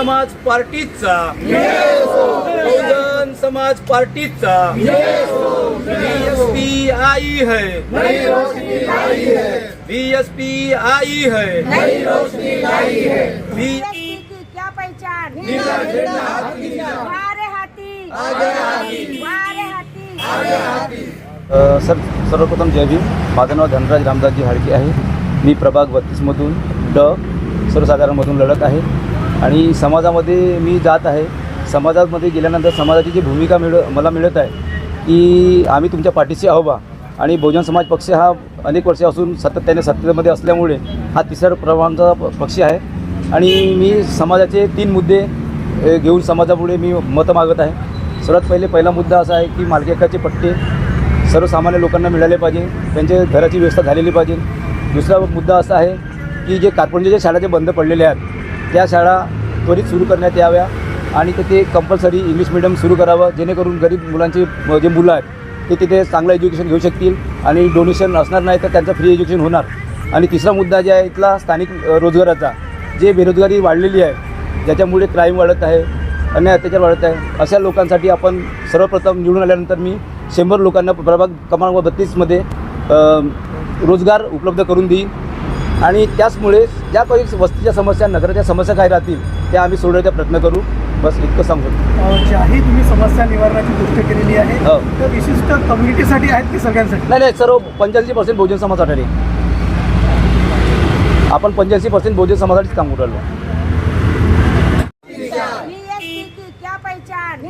पार्टीचा. बहुजन समाज पार्टीचा. बीएसपी आई है. बीएसपी आई है. बी बीएसपी की क्या पहचान सर सर्वप्रथम जय भीम. माझं नाव धनराज रामदासजी हाडके आहे. मी प्रभाग बत्तीसमधून ड सर्वसाधारणमधून लढत आहे. आणि समाजामध्ये मी जात आहे. समाजामध्ये गेल्यानंतर समाजाची जी भूमिका मिळ मला मिळत आहे की आम्ही तुमच्या पाठीशी आहो बा आणि बहुजन समाज पक्ष हा अनेक वर्षापासून सातत्याने सत्तेमध्ये असल्यामुळे हा तिसऱ्या क्रमांकाचा पक्ष आहे. आणि मी समाजाचे तीन मुद्दे घेऊन समाजापुढे मी मतं मागत आहे. सर्वात पहिले पहिला मुद्दा असा आहे की मालकी हक्काचे पट्टे सर्वसामान्य लोकांना मिळाले पाहिजे त्यांच्या घराची व्यवस्था झालेली पाहिजे. दुसरा मुद्दा असा आहे की जे कार्पोरेटच्या ज्या शाळा जे बंद पडलेल्या आहेत त्या शाळा त्वरित सुरू करण्यात याव्या आणि तिथे कंपल्सरी इंग्लिश मिडियम सुरू करावं जेणेकरून गरीब मुलांचे जे मुलं आहेत ते तिथे चांगलं एज्युकेशन घेऊ शकतील आणि डोनेशन असणार नाही तर त्यांचं फ्री एज्युकेशन होणार. आणि तिसरा मुद्दा जे आहे इथला स्थानिक रोजगाराचा. जे बेरोजगारी वाढलेली आहे ज्याच्यामुळे क्राईम वाढत आहे अन्याय अत्याचार वाढत आहे अशा लोकांसाठी आपण सर्वप्रथम निवडून आल्यानंतर मी शंभर लोकांना प्रभाग क्रमांक बत्तीसमध्ये रोजगार उपलब्ध करून देईन. आणि त्याचमुळे ज्या काही वस्तीच्या समस्या नगराच्या समस्या काय राहतील त्या आम्ही सोडवण्याचा प्रयत्न करू बस इतकं सांगू ज्याही तुम्ही समस्या निवारणाची गोष्ट केलेली आहे हो. तर विशिष्ट कम्युनिटीसाठी आहेत की सगळ्यांसाठी नाही नाही सर्व पंच्याऐंशी पर्सेंट बहुजन समाजासाठी आपण पंच्याऐंशी पर्सेंट बहुजन समाजासाठीच काम करू राहिलो क्या पहचान